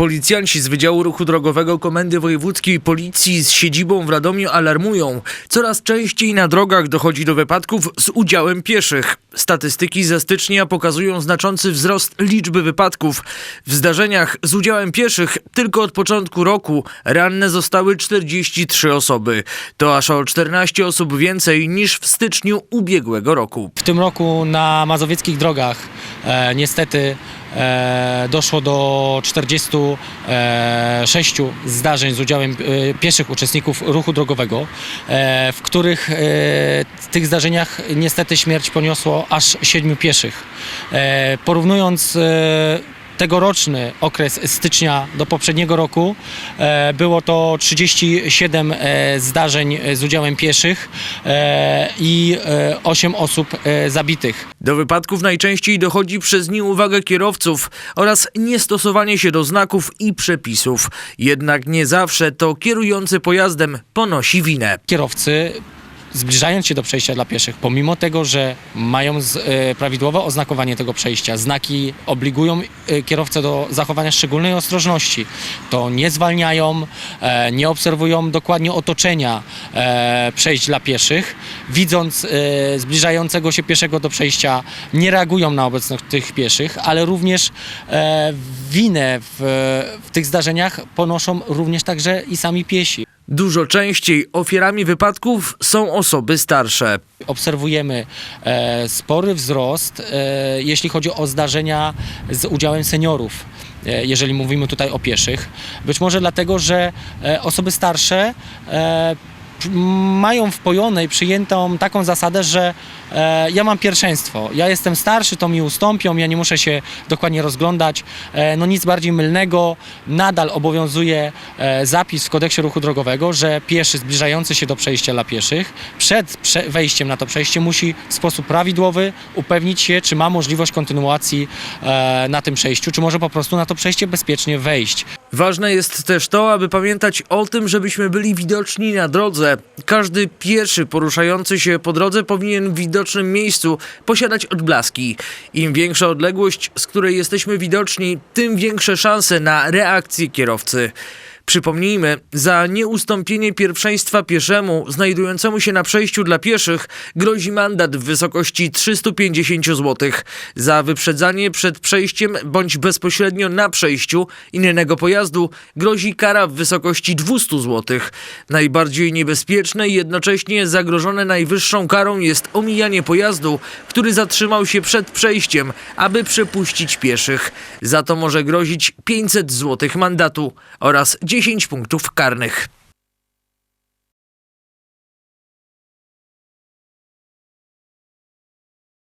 Policjanci z Wydziału Ruchu Drogowego Komendy Wojewódzkiej Policji z siedzibą w Radomiu alarmują. Coraz częściej na drogach dochodzi do wypadków z udziałem pieszych. Statystyki ze stycznia pokazują znaczący wzrost liczby wypadków. W zdarzeniach z udziałem pieszych tylko od początku roku ranne zostały 43 osoby. To aż o 14 osób więcej niż w styczniu ubiegłego roku. W tym roku na mazowieckich drogach e, niestety doszło do 46 zdarzeń z udziałem e, pieszych uczestników ruchu drogowego, e, w których e, w tych zdarzeniach niestety śmierć poniosło aż 7 pieszych. E, porównując e, tegoroczny okres stycznia do poprzedniego roku e, było to 37 e, zdarzeń e, z udziałem pieszych i e, 8 osób zabitych. Do wypadków najczęściej dochodzi przez nieuwagę kierowców oraz niestosowanie się do znaków i przepisów. Jednak nie zawsze to kierujący pojazdem ponosi winę. Kierowcy zbliżając się do przejścia dla pieszych, pomimo tego, że mają z, e, prawidłowe oznakowanie tego przejścia, znaki obligują e, kierowcę do zachowania szczególnej ostrożności, to nie zwalniają, e, nie obserwują dokładnie otoczenia e, przejść dla pieszych, widząc e, zbliżającego się pieszego do przejścia, nie reagują na obecność tych pieszych, ale również e, winę w, w tych zdarzeniach ponoszą również także i sami piesi. Dużo częściej ofiarami wypadków są osoby starsze. obserwujemy e, spory wzrost, e, jeśli chodzi o zdarzenia z udziałem seniorów. e, Jeżeli mówimy tutaj o pieszych, być może dlatego, że e, osoby starsze e, mają wpojone i przyjętą taką zasadę, że e, ja mam pierwszeństwo, ja jestem starszy, to mi ustąpią, ja nie muszę się dokładnie rozglądać. E, no nic bardziej mylnego, nadal obowiązuje e, zapis w kodeksie ruchu drogowego, że pieszy zbliżający się do przejścia dla pieszych przed prze- wejściem na to przejście musi w sposób prawidłowy upewnić się, czy ma możliwość kontynuacji e, na tym przejściu, czy może po prostu na to przejście bezpiecznie wejść. Ważne jest też to, aby pamiętać o tym, żebyśmy byli widoczni na drodze. Każdy pieszy poruszający się po drodze powinien w widocznym miejscu posiadać odblaski. Im większa odległość, z której jesteśmy widoczni, tym większe szanse na reakcję kierowcy. Przypomnijmy, za nieustąpienie pierwszeństwa pieszemu znajdującemu się na przejściu dla pieszych grozi mandat w wysokości 350 zł. Za wyprzedzanie przed przejściem bądź bezpośrednio na przejściu innego pojazdu grozi kara w wysokości 200 zł. Najbardziej niebezpieczne i jednocześnie zagrożone najwyższą karą jest omijanie pojazdu, który zatrzymał się przed przejściem, aby przepuścić pieszych. Za to może grozić 500 zł mandatu oraz 10 punktów karnych.